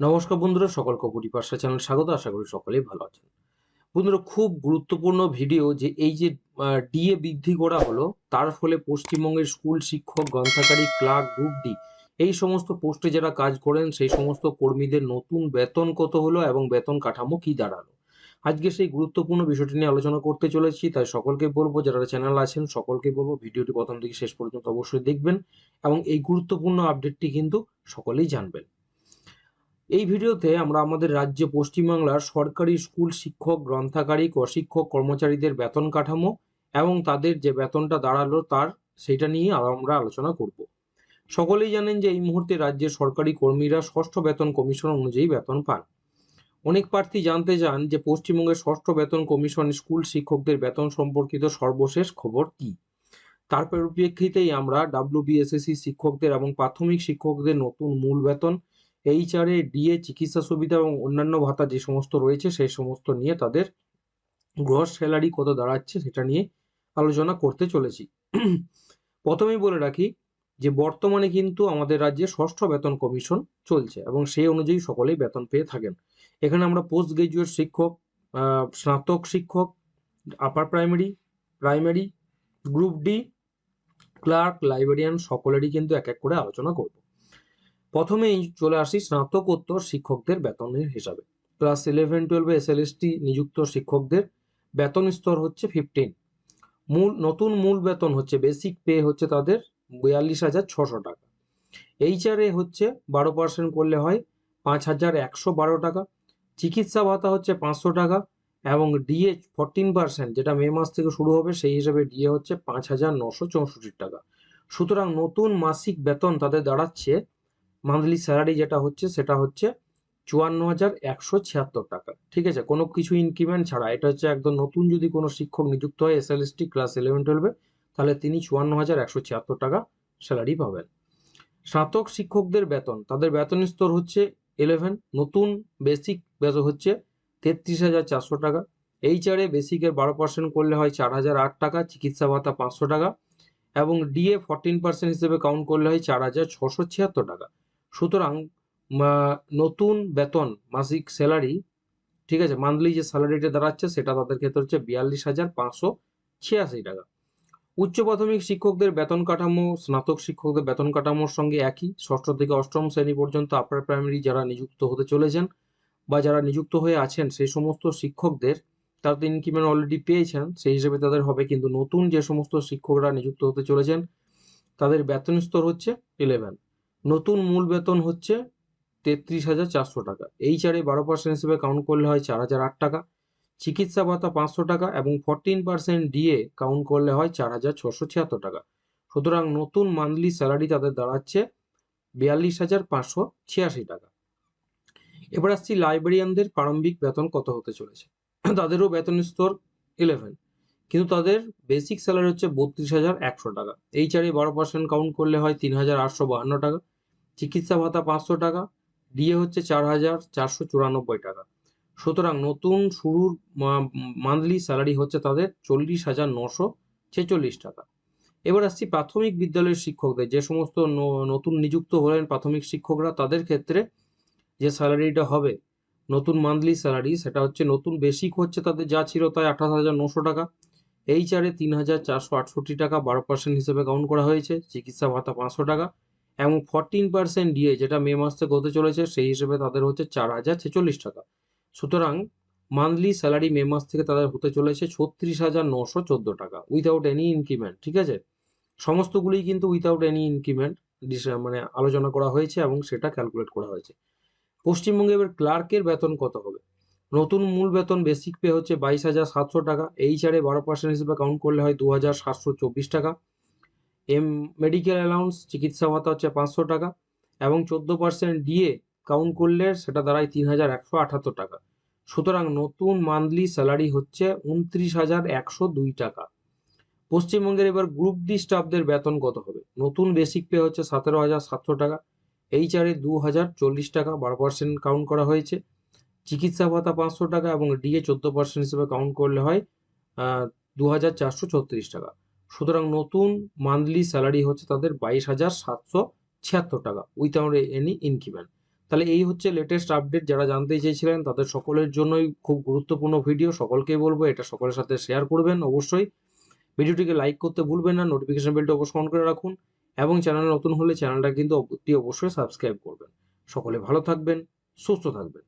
নমস্কার বন্ধুরা, সকল কপুরি পাশা চ্যানেল স্বাগত, আশা করি সকলেই ভালো আছেন। বন্ধুরা, খুব গুরুত্বপূর্ণ ভিডিও যে এই যে ডিএ বৃদ্ধি করা হলো, তার ফলে পশ্চিমবঙ্গের স্কুল শিক্ষক গ্রন্থাকারী ক্লার্ক, গ্রুপ ডি, এই সমস্ত পোস্টে যারা কাজ করেন, সেই সমস্ত কর্মীদের নতুন বেতন কত হলো এবং বেতন কাঠামো কি দাঁড়াল? আজকে সেই গুরুত্বপূর্ণ বিষয়টি নিয়ে আলোচনা করতে চলেছি, তাই সকলকে বলব, যারা চ্যানেল আছেন, সকলকে বলব, ভিডিওটি প্রথম থেকে শেষ পর্যন্ত অবশ্যই দেখবেন এবং এই গুরুত্বপূর্ণ আপডেটটি কিন্তু সকলেই জানবেন। এই ভিডিওতে আমরা আমাদের রাজ্যে পশ্চিমবাংলার সরকারি স্কুল শিক্ষক, গ্রন্থাগারিক, অশিক্ষক, কর্মচারীদের বেতন কাঠামো এবং তাদের যে বেতনটা দাঁড়াল তার, সেটা নিয়ে আমরা আলোচনা করব। সকলেই জানেন যে এই মুহূর্তে রাজ্যের সরকারি কর্মীরা ষষ্ঠ বেতন কমিশন অনুযায়ী বেতন পান। অনেক প্রার্থী জানতে চান যে পশ্চিমবঙ্গের ষষ্ঠ বেতন কমিশন স্কুল শিক্ষকদের বেতন সম্পর্কিত সর্বশেষ খবর কি? তার পরিপ্রেক্ষিতেই আমরা ডাব্লিউবিএসএসসি শিক্ষকদের এবং প্রাথমিক শিক্ষকদের নতুন মূল বেতন এইচআরএ ডিএ চিকিৎসা সুবিধা এবং অন্যান্য ভাতা যে সমস্ত রয়েছে সেই সমস্ত নিয়ে তাদের গ্রস স্যালারি কত দাঁড়াচ্ছে সেটা নিয়ে আলোচনা করতে চলেছি। প্রথমেই বলে রাখি যে, বর্তমানে কিন্তু আমাদের রাজ্যে ষষ্ঠ বেতন কমিশন চলছে এবং সেই অনুযায়ী সকলেই বেতন পেয়ে থাকেন। এখানে আমরা পোস্ট গ্রাজুয়েট শিক্ষক স্নাতক শিক্ষক upper primary primary group D clerk librarian সকলেরই কিন্তু এক এক করে আলোচনা করব। প্রথমেই চলে আসি স্নাতকোত্তর শিক্ষকদের বেতনের হিসাবে। ক্লাস ইলেভেন টুয়েলভে এস এসএলএসটি নিযুক্ত শিক্ষকদের বেতন স্তর হচ্ছে ফিফটিন মূল, নতুন মূল বেতন হচ্ছে বেসিক পে হচ্ছে তাদের বিয়াল্লিশ হাজার ছশো টাকা। এইচআরএ হচ্ছে বারো পার্সেন্ট করলে হয় পাঁচ হাজার একশো বারো টাকা। চিকিৎসা ভাতা হচ্ছে পাঁচশো টাকা এবং ডিএ ফোরটিন পার্সেন্ট যেটা মে মাস থেকে শুরু হবে সেই হিসাবে ডিএ হচ্ছে পাঁচ হাজার নশো চৌষট্টি টাকা। সুতরাং নতুন মাসিক বেতন তাদের দাঁড়াচ্ছে মান্থলি স্যালারি যেটা হচ্ছে, সেটা হচ্ছে চুয়ান্ন হাজার একশো ছিয়াত্তর টাকা। ঠিক আছে? কোনো কিছু ইনক্রিমেন্ট ছাড়া। এটা হচ্ছে একদম নতুন যদি কোনো শিক্ষক নিযুক্ত হয় S L S T class eleven টুয়েলভে তাহলে তিনি চুয়ান্ন হাজার একশো ছিয়াত্তর টাকা স্যালারি পাবেন। স্নাতক শিক্ষকদের বেতন। তাদের বেতন স্তর হচ্ছে ইলেভেন নতুন বেসিক বেতন হচ্ছে তেত্রিশ হাজার চারশো টাকা। এইচআরএ বেসিকের বারো পার্সেন্ট করলে হয় চার হাজার আট টাকা, চিকিৎসা ভাতা পাঁচশো টাকা এবং ডিএ ফোরটিন পার্সেন্ট হিসেবে কাউন্ট করলে হয় চার হাজার ছশো ছিয়াত্তর টাকা। সুতরাং নতুন বেতন, মাসিক স্যালারি, ঠিক আছে, মান্থলি যে স্যালারিটা দাঁড়াচ্ছে সেটা তাদের ক্ষেত্রে হচ্ছে বিয়াল্লিশ হাজার পাঁচশো ছিয়াশি টাকা। উচ্চ প্রাথমিক শিক্ষকদের বেতন কাঠামো, স্নাতক শিক্ষকদের বেতন কাঠামোর সঙ্গে একই, ষষ্ঠ থেকে অষ্টম শ্রেণি পর্যন্ত আপার প্রাইমারি যারা নিযুক্ত হতে চলেছেন বা যারা নিযুক্ত হয়ে আছেন সেই সমস্ত শিক্ষকদের, তারা তো ইনক্রিমেন্ট অলরেডি পেয়েছেন, সেই হিসেবে তাদের হবে কিন্তু নতুন যে সমস্ত শিক্ষকরা নিযুক্ত হতে চলেছেন, তাদের বেতন স্তর হচ্ছে ইলেভেন নতুন মূল বেতন হচ্ছে তেত্রিশ হাজার চারশো টাকা। এইচআরএ বারো পার্সেন্ট হিসেবে কাউন্ট করলে হয় চার হাজার আট টাকা। চিকিৎসা ভাতা পাঁচশো টাকা এবং ফোরটিন পার্সেন্ট ডিএ কাউন্ট করলে হয় চার হাজার ছশো ছিয়াত্তর টাকা। সুতরাং নতুন মান্থলি স্যালারি তাদের দাঁড়াচ্ছে বিয়াল্লিশ হাজার পাঁচশো ছিয়াশি টাকা। এবার আসছি লাইব্রেরিয়ানদের প্রারম্ভিক বেতন কত হতে চলেছে। তাদেরও বেতন স্তর ইলেভেন কিন্তু তাদের বেসিক স্যালারি হচ্ছে বত্রিশ হাজার একশো টাকা। এইচআরএ বারো পার্সেন্ট কাউন্ট করলে হয় তিন হাজার আটশো বাহান্ন টাকা। চিকিৎসা ভাতা পাঁচশো টাকা। ডিএ হচ্ছে চার হাজার চারশো চুরানব্বই টাকা। সুতরাং নতুন শুরুর মান্থলি স্যালারি হচ্ছে তাদের চল্লিশ হাজার নশো ছেচল্লিশ টাকা। এবার আসছি প্রাথমিক বিদ্যালয়ের শিক্ষকদের। যে সমস্ত নতুন নিযুক্ত হলেন প্রাথমিক শিক্ষকরা, তাদের ক্ষেত্রে যে স্যালারিটা হবে, নতুন মান্থলি স্যালারি সেটা হচ্ছে নতুন বেসিক হচ্ছে তাদের, যা ছিল তাই আঠাশ হাজার নশো টাকা। এইচআরএ তিন হাজার চারশো আটষট্টি টাকা বারো পার্সেন্ট হিসেবে কাউন্ট করা হয়েছে। চিকিৎসা ভাতা পাঁচশো টাকা। এবং ফরটিন পার্সেন্ট ডিএ যেটা মে মাস থেকে হতে চলেছে, সেই হিসেবে তাদের হচ্ছে চার হাজার ছেচল্লিশ টাকা। সুতরাং মান্থলি স্যালারি মে মাস থেকে তাদের হতে চলেছে ছত্রিশ হাজার নশো চোদ্দ টাকা উইথাউট এনি ইনক্রিমেন্ট ঠিক আছে? সমস্তগুলি কিন্তু উইথাউট এনি ইনক্রিমেন্ট মানে আলোচনা করা হয়েছে এবং সেটা ক্যালকুলেট করা হয়েছে। পশ্চিমবঙ্গে এবার ক্লার্কের বেতন কত হবে? নতুন মূল বেতন বেসিক পে হচ্ছে বাইশ হাজার সাতশো টাকা। এইচআরএ বারো পার্সেন্ট হিসেবে কাউন্ট করলে হয় দু হাজার সাতশো চব্বিশ টাকা। এম মেডিকেল অ্যালাউন্স চিকিৎসা ভাতা হচ্ছে পাঁচশো টাকা এবং চোদ্দ পার্সেন্ট ডিএ কাউন্ট করলে সেটা দাঁড়ায় তিন হাজার একশো আটাত্তর টাকা। সুতরাং নতুন মান্থলি স্যালারি হচ্ছে উনত্রিশ হাজার একশো দুই টাকা। পশ্চিমবঙ্গের এবার গ্রুপ ডি স্টাফদের বেতন কত হবে? নতুন বেসিক পে হচ্ছে সতেরো হাজার সাতশো টাকা। এইচআরএ দু হাজার চল্লিশ টাকা বারো পার্সেন্ট কাউন্ট করা হয়েছে। চিকিৎসা ভাতা পাঁচশো টাকা এবং ডিএ চোদ্দ পার্সেন্ট হিসেবে কাউন্ট করলে হয় দু হাজার চারশো ছত্রিশ টাকা। সুতরাং নতুন মান্থলি স্যালারি হচ্ছে তাদের বাইশ হাজার সাতশো ছিয়াত্তর টাকা উইথাউট এনি ইনক্রিমেন্ট তাহলে এই হচ্ছে লেটেস্ট আপডেট যারা জানতে চেয়েছিলেন তাদের সকলের জন্যই খুব গুরুত্বপূর্ণ ভিডিও সকলকেই বলব এটা সকলের সাথে শেয়ার করবেন অবশ্যই। ভিডিওটিকে লাইক করতে ভুলবেন না নোটিফিকেশন বেলটা অবশ্যই অন করে রাখুন এবং চ্যানেল নতুন হলে চ্যানেলটা কিন্তু অতি অবশ্যই সাবস্ক্রাইব করবেন। সকলে ভালো থাকবেন, সুস্থ থাকবেন।